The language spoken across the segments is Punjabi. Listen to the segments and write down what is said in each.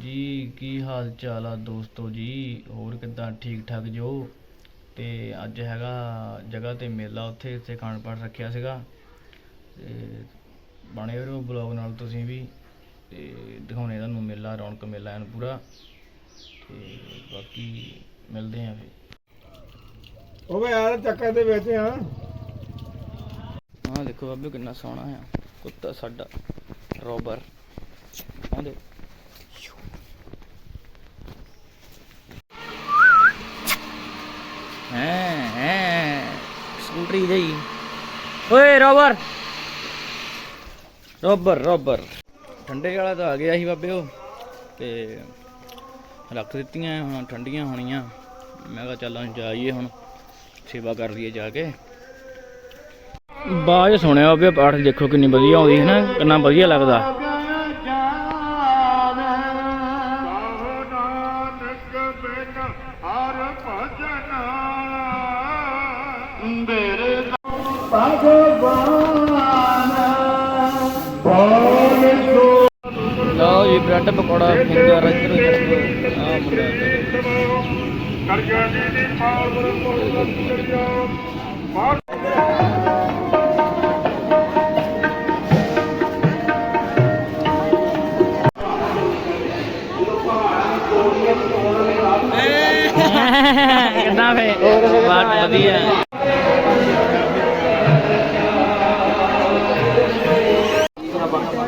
ਹਾਂਜੀ ਕੀ ਹਾਲ ਚਾਲ ਆ ਦੋਸਤੋ ਜੀ? ਹੋਰ ਕਿੱਦਾਂ? ਠੀਕ ਠਾਕ ਜੋ? ਤੇ ਅੱਜ ਹੈਗਾ ਜਗ੍ਹਾ ਤੇ ਮੇਲਾ ਉੱਥੇ ਇੱਥੇ ਖਾਣ ਪਾਣ ਰੱਖਿਆ ਸੀਗਾ। ਤੇ ਬਣੇ ਰਹੋ ਬਲੌਗ ਨਾਲ ਤੁਸੀਂ ਵੀ। ਤੇ ਦਿਖਾਉਣੇ ਤੁਹਾਨੂੰ ਮੇਲਾ ਰੌਣਕ ਮੇਲਾ ਐਨ ਪੂਰਾ। ਤੇ ਬਾਕੀ ਮਿਲਦੇ ਆਂ ਫਿਰ। ਉਹ ਯਾਰ ਚੱਕਰ ਦੇ ਵਿੱਚ ਆ। ਆਹ ਦੇਖੋ ਬਾਬੇ ਕਿੰਨਾ ਸੋਹਣਾ ਆ। ਕੁੱਤਾ ਸਾਡਾ ਰੋਬਰ। ਦੇਖੋ ਹੈ ਹੈ। ਸਕੂਟਰੀ ਓਏ, ਰੋਬਰ। ਰੋਬਰ ਰੋਬਰ। ਠੰਡੇ ਵਾਲਾ ਤਾਂ ਆ ਗਿਆ ਸੀ ਬਾਬੇ ਉਹ। ਤੇ ਰੱਖ ਦਿੱਤੀਆਂ, ਹੁਣ ਠੰਡੀਆਂ ਹੋਣੀਆਂ। ਮੈਂ ਕਿਹਾ ਚੱਲ ਹੁਣ ਜਾਈਏ ਹੁਣ। ਸੇਵਾ ਕਰ ਲਈਏ ਜਾ ਕੇ। ਬਾਜ ਸੁਣਿਆ ਬਾਬੇ, ਪਾਠ ਦੇਖੋ ਕਿੰਨੀ ਵਧੀਆ ਆਉਂਦੀ ਹੈ ਨਾ। ਕਿੰਨਾ ਵਧੀਆ ਲੱਗਦਾ। ਲਓ ਜੀ ਬ੍ਰੈਡ ਪਕੌੜਾ ਫਿੰਗਰ ਇੱਧਰ ਇੱਧਰ ਆ ਮੁੰਡਾ ਇੱਧਰ। ਕਿੰਨਾ ਫੇ ਬਾਤ ਵਧੀਆ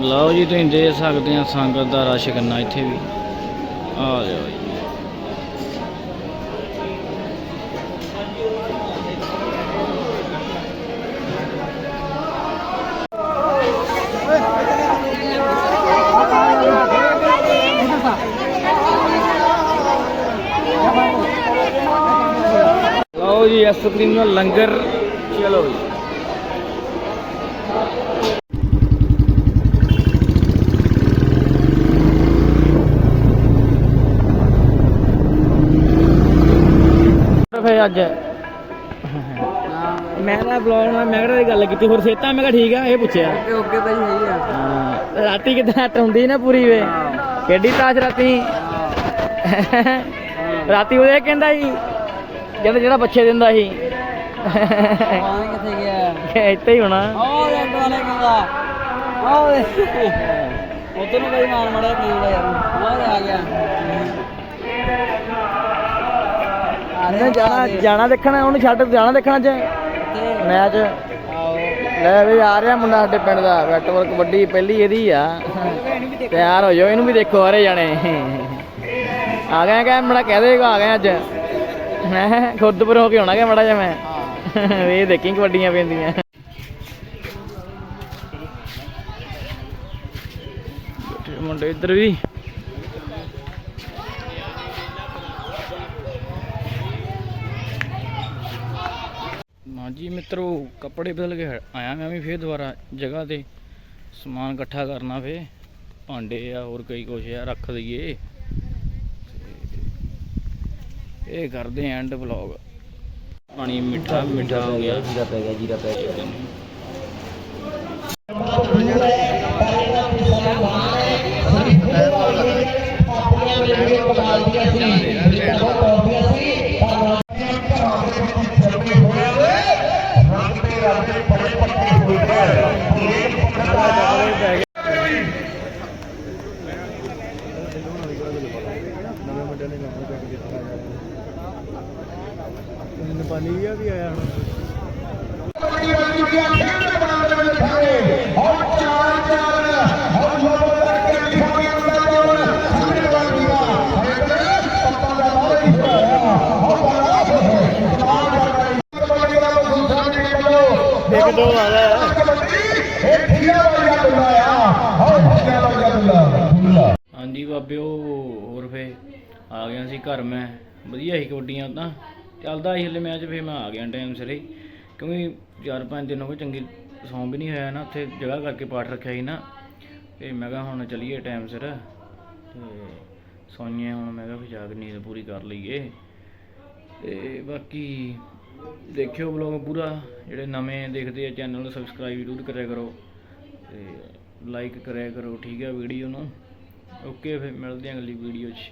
ਲਓ ਜੀ, ਤੁਸੀਂ ਦੇ ਸਕਦੇ ਆ ਸੰਗਤ ਦਾ ਰਸ਼ ਕਿੰਨਾ ਇੱਥੇ ਵੀ। ਆ ਜਾਓ ਜੀ। ਲਓ ਜੀ ਆਈਸਕ੍ਰੀਮ ਦਾ ਲੰਗਰ। ਚਲੋ ਜੀ। ਫੇ ਅੱਜ। ਮੈਂ ਨਾ ਬਲੌਗ ਨਾਲ ਮੈਂ ਕਿਹੜਾ ਗੱਲ ਕੀਤੀ ਹੋਰ ਸੇਤਾ ਮੈਂ ਕਿਹਾ ਠੀਕ ਆ ਇਹ ਪੁੱਛਿਆ। ਓਕੇ ਓਕੇ ਭਾਈ ਸਹੀ ਆ। ਹਾਂ, ਰਾਤੀ ਕਿਦਾਂ ਟੁੰਦੀ ਨਾ ਪੂਰੀ ਵੇ। ਕਿੱਡੀ ਤਾਸ਼ ਰਾਤੀ? ਰਾਤੀ ਉਹਦੇ ਕਹਿੰਦਾ ਸੀ ਜਿਹੜਾ ਜਿਹੜਾ ਬੱਚੇ ਦਿੰਦਾ ਸੀ। ਪਾਣੀ ਕਿੱਥੇ ਗਿਆ। ਇੱਥੇ ਹੀ ਹੋਣਾ। ਉਹ ਰੈਂਟ ਵਾਲੇ ਕਹਿੰਦਾ। ਉਹ ਉਧਰ ਨੂੰ ਕੋਈ ਮਾਰ ਕੀ ਜਿਹੜਾ ਯਾਰ। ਉਹ ਆ ਗਿਆ। ਉਹਨੇ ਜਾਣਾ ਜਾਣਾ ਦੇਖਣਾ ਉਹਨੂੰ ਛੱਡ ਜਾਣਾ ਦੇਖਣਾ ਅੱਜ ਮੈਚ। ਲੈ ਵੀ ਆ ਰਿਹਾ ਮੁੰਡਾ ਸਾਡੇ ਪਿੰਡ ਦਾ ਨੈਟਵਰਕ ਕਬੱਡੀ ਪਹਿਲੀ ਇਹਦੀ ਆ। ਤਿਆਰ ਹੋ ਜਾਓ ਇਹਨੂੰ ਵੀ ਦੇਖੋ ਸਾਰੇ ਜਾਣੇ। ਆ ਗਿਆ ਕਿ ਮੜਾ ਕਹਿ ਦੇਗਾ ਆ ਗਿਆ ਅੱਜ। ਮੈਂ ਖੁਦ ਪਰ ਹੋ ਕੇ ਆਉਣਾ ਕਿ ਮੜਾ ਜਾ ਮੈਂ। ਇਹ ਦੇਖੀ ਕਬੱਡੀਆਂ ਪੈਂਦੀਆਂ ਮੁੰਡੇ ਇੱਧਰ ਵੀ। ਹਾਂਜੀ ਮਿੱਤਰੋ ਕੱਪੜੇ ਬਦਲ ਕੇ ਆਇਆ ਮੈਂ ਵੀ ਫੇਰ ਦੁਬਾਰਾ ਜਗ੍ਹਾ ਤੇ। ਸਮਾਨ ਇਕੱਠਾ ਕਰਨਾ ਫੇ ਭਾਂਡੇ ਆ ਹੋਰ ਕਈ ਕੁਛ ਆ ਰੱਖ ਦਈਏ। ਇਹ ਕਰਦੇ ਐਂਡ ਵਲੌਗ ਪਾਣੀ ਮਿੱਠਾ ਮਿੱਠਾ ਹੋ ਗਿਆ। ਜੀਰਾ ਪੈ ਗਿਆ ਜੀਰਾ ਪੈ ਗਿਆ। ਨੇਪਾਲੀ ਵੀ ਆਇਆ ਹੁਣ ਹਾਂਜੀ ਬਾਬੇ, ਉਹ ਹੋਰ ਫੇ ਆ ਗਿਆ ਸੀ ਘਰ ਮੈਂ। ਵਧੀਆ ਸੀ ਕਬੱਡੀਆਂ ਤਾਂ। ਚੱਲਦਾ ਸੀ ਹਲੇ ਮੈਚ ਫੇ ਮੈਂ ਆ ਗਿਆ ਟਾਈਮ ਸਿਰ। ਹੀ ਕਿਉਂਕਿ 4-5 ਦਿਨ ਹੋ ਗਏ ਚੰਗੀ ਸੌਂ ਵੀ ਨਹੀਂ ਹੋਇਆ ਨਾ, ਉੱਥੇ ਜਗ੍ਹਾ ਕਰਕੇ ਪਾਠ ਰੱਖਿਆ ਸੀ ਨਾ। ਤੇ ਮੈਂ ਕਿਹਾ ਹੁਣ ਚਲੀਏ ਟਾਈਮ ਸਿਰ। ਤੇ ਸੌਂਏ ਹੁਣ, ਮੈਂ ਕਿਹਾ ਫੇ ਜਾ ਕੇ ਨੀਂਦ ਪੂਰੀ ਕਰ ਲਈਏ। ਤੇ ਬਾਕੀ ਦੇਖਿਓ ਵਲੌਗ ਪੂਰਾ, ਜਿਹੜੇ ਨਵੇਂ ਦੇਖਦੇ ਆ ਚੈਨਲ ਨੂੰ ਸਬਸਕ੍ਰਾਈਬ ਜ਼ਰੂਰ ਕਰਿਆ ਕਰੋ ਤੇ ਲਾਈਕ ਕਰਿਆ ਕਰੋ, ਠੀਕ ਹੈ ਵੀਡੀਓ ਨੂੰ। ਓਕੇ ਫਿਰ ਮਿਲਦੇ ਹਾਂ ਅਗਲੀ ਵੀਡੀਓ 'ਚ।